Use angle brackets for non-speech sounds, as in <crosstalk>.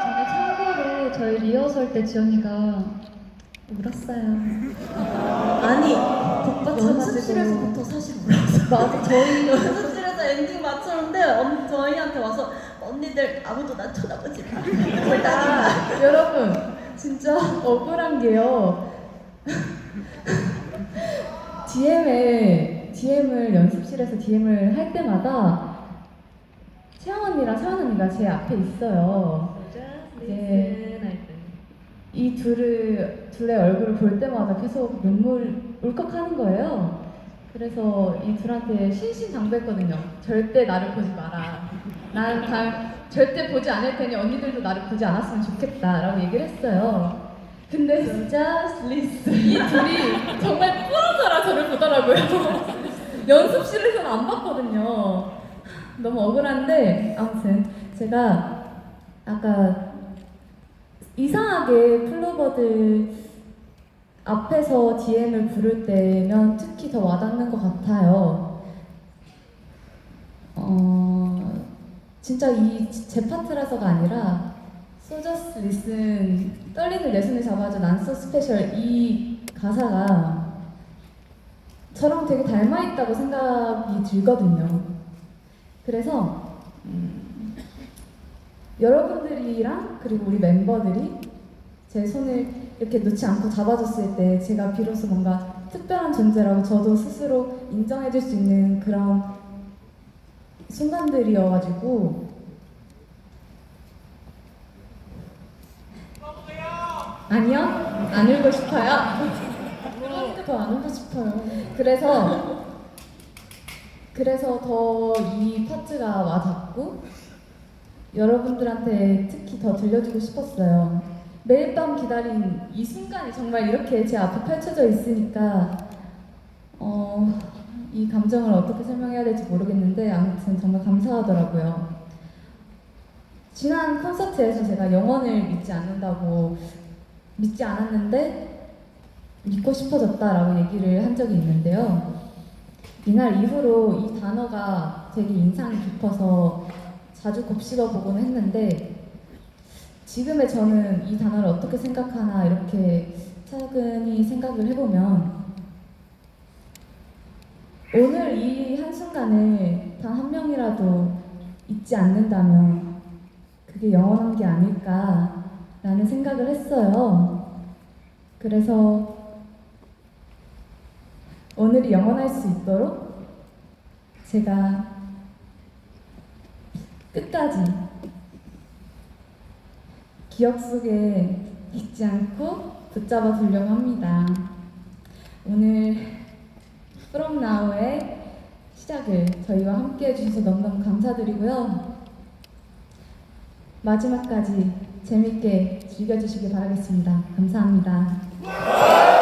전에 참고로 저희 리허설 때 지연이가 울었어요. 아니 복받쳐가지고. 연습실에서부터 사실 울었어. 맞아, 저희 연습실에서 엔딩 맞췄는데 언, 저희한테 와서 언니들 아무도 나 쳐다보지 마. 제가 여러분 진짜 억울한 게요. <laughs> DM을 DM을 연습실에서 DM을 할 때마다 채영 언니랑 서연 언니가 제 앞에 있어요. 네. 이 둘을 둘의 얼굴을 볼 때마다 계속 눈물 울컥하는 거예요. 그래서 이 둘한테 신신당부했거든요. 절대 나를 보지 마라. 나는 다 절대 보지 않을 테니 언니들도 나를 보지 않았으면 좋겠다라고 얘기를 했어요. 근데 진짜 리스 이 둘이 정말 뿌러져라 저를 보더라고요. <laughs> 연습실에서는 안 봤거든요. 너무 억울한데 아무튼 제가 아까 이상하게 플로버들 앞에서 DM을 부를 때면 특히 더 와닿는 것 같아요. 어, 진짜 이 제 파트라서가 아니라 소저스 리슨 떨리는 내 손을 잡아줘 난소 스페셜 이 가사가 저랑 되게 닮아 있다고 생각이 들거든요. 그래서 음, 여러분들이랑 그리고 우리 멤버들이 제 손을 이렇게 놓지 않고 잡아줬을 때 제가 비로소 뭔가 특별한 존재라고 저도 스스로 인정해줄 수 있는 그런 순간들이어가지고. 아니요? 안 울고 싶어요? 그러니까 더 안 울고 싶어요. 그래서 그래서 더 이 파트가 와닿고 여러분들한테 특히 더 들려주고 싶었어요. 매일 밤 기다린 이 순간이 정말 이렇게 제 앞에 펼쳐져 있으니까 어, 이 감정을 어떻게 설명해야 될지 모르겠는데 아무튼 정말 감사하더라고요. 지난 콘서트에서 제가 영원을 믿지 않는다고 믿지 않았는데 믿고 싶어졌다라고 얘기를 한 적이 있는데요. 이날 이후로 이 단어가 되게 인상이 깊어서 자주 곱씹어 보곤 했는데 지금의 저는 이 단어를 어떻게 생각하나 이렇게 차근히 생각을 해보면 오늘 이 한순간을 단한 명이라도 잊지 않는다면 그게 영원한 게 아닐까라는 생각을 했어요. 그래서 오늘이 영원할 수 있도록 제가 끝까지 기억 속에 잊지 않고 붙잡아 두려고 합니다. 오늘 From Now의 시작을 저희와 함께 해주셔서 너무너무 감사드리고요. 마지막까지 재밌게 즐겨주시길 바라겠습니다. 감사합니다.